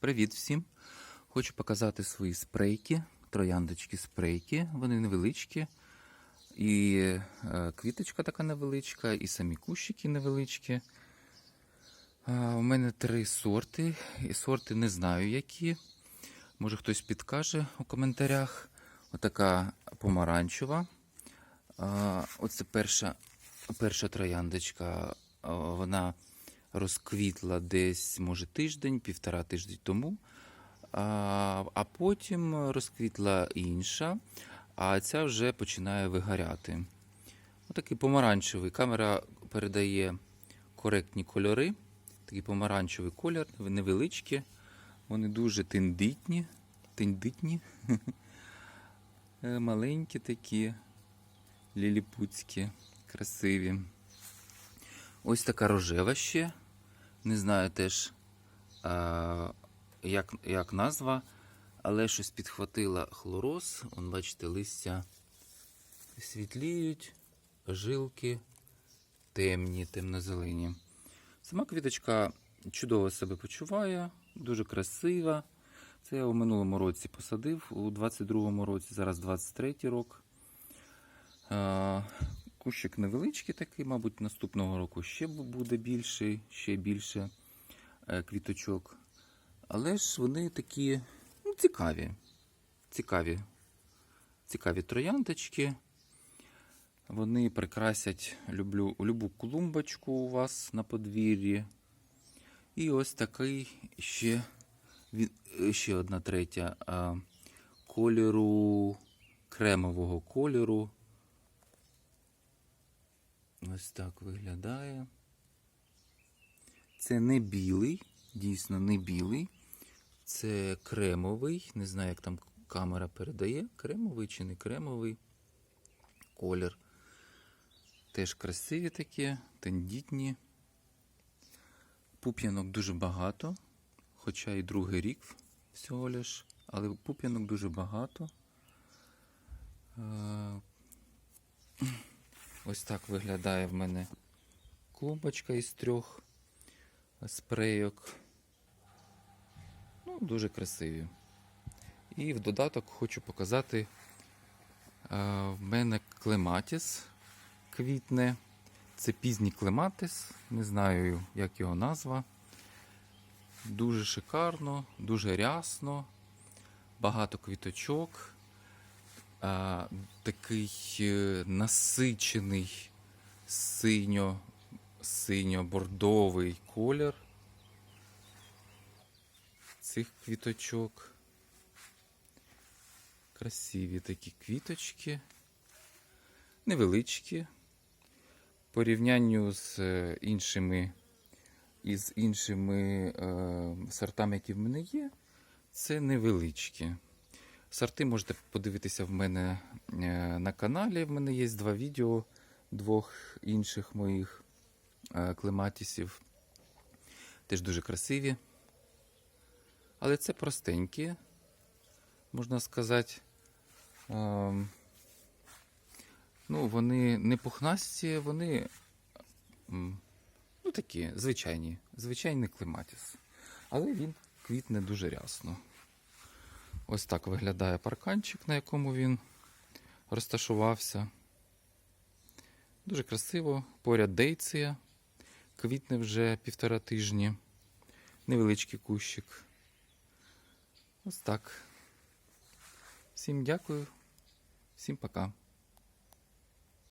Привіт всім! Хочу показати свої спрейки, трояндочки спрейки. Вони невеличкі. І е, квіточка така невеличка, і самі кущики невеличкі. У мене три сорти. І сорти не знаю які. Може хтось підкаже у коментарях. Отака помаранчева. Оце перша, перша трояндочка. Вона розквітла десь, може, тиждень, півтора тиждень тому. А, потім розквітла інша, а ця вже починає вигоряти. Отакий помаранчевий. Камера передає коректні кольори. Такий помаранчевий колір, невеличкі. Вони дуже тендитні. Тендитні. Е, Маленькі такі, ліліпутські, красиві. Ось така рожева ще. Не знаю теж, як, як назва, але щось підхватила хлороз. Вон, бачите, листя світліють, жилки темні, темно-зелені. Сама квіточка чудово себе почуває, дуже красива. Це я у минулому році посадив, у 22-му році, зараз 23 рок. Кущик невеличкий такий, мабуть, наступного року ще буде більший, ще більше е, квіточок. Але ж вони такі ну, цікаві. Цікаві. Цікаві трояндочки. Вони прикрасять люблю, любу клумбочку у вас на подвір'ї. І ось такий ще, ще одна третя кольору, кремового кольору. Ось так виглядає. Це не білий, дійсно не білий. Це кремовий. Не знаю, як там камера передає. Кремовий чи не кремовий колір. Теж красиві такі, тендітні. Пуп'янок дуже багато, хоча і другий рік всього лиш, але пуп'янок дуже багато. Ось так виглядає в мене клумбочка із трьох спрейок. Ну, дуже красиві. І в додаток хочу показати. е, В мене клематіс квітне. Це пізній клематис, не знаю, як його назва. Дуже шикарно, дуже рясно, багато квіточок. А, такий е, насичений синьо, синьо-бордовий колір цих квіточок. Красиві такі квіточки, невеличкі. Порівнянню з е, іншими, із іншими е, сортами, які в мене є, це невеличкі. Сорти можете подивитися в мене е, на каналі. В мене є два відео двох інших моїх е, клематісів. Теж дуже красиві. Але це простенькі, можна сказати. Ем, Ну, вони не пухнасті, вони ну, такі звичайні, звичайний клематіс. Але він квітне дуже рясно. Ось так виглядає парканчик, на якому він розташувався. Дуже красиво. Поряд дейція. Квітне вже півтора тижні. Невеличкий кущик. Ось так. Всім дякую. Всім пока.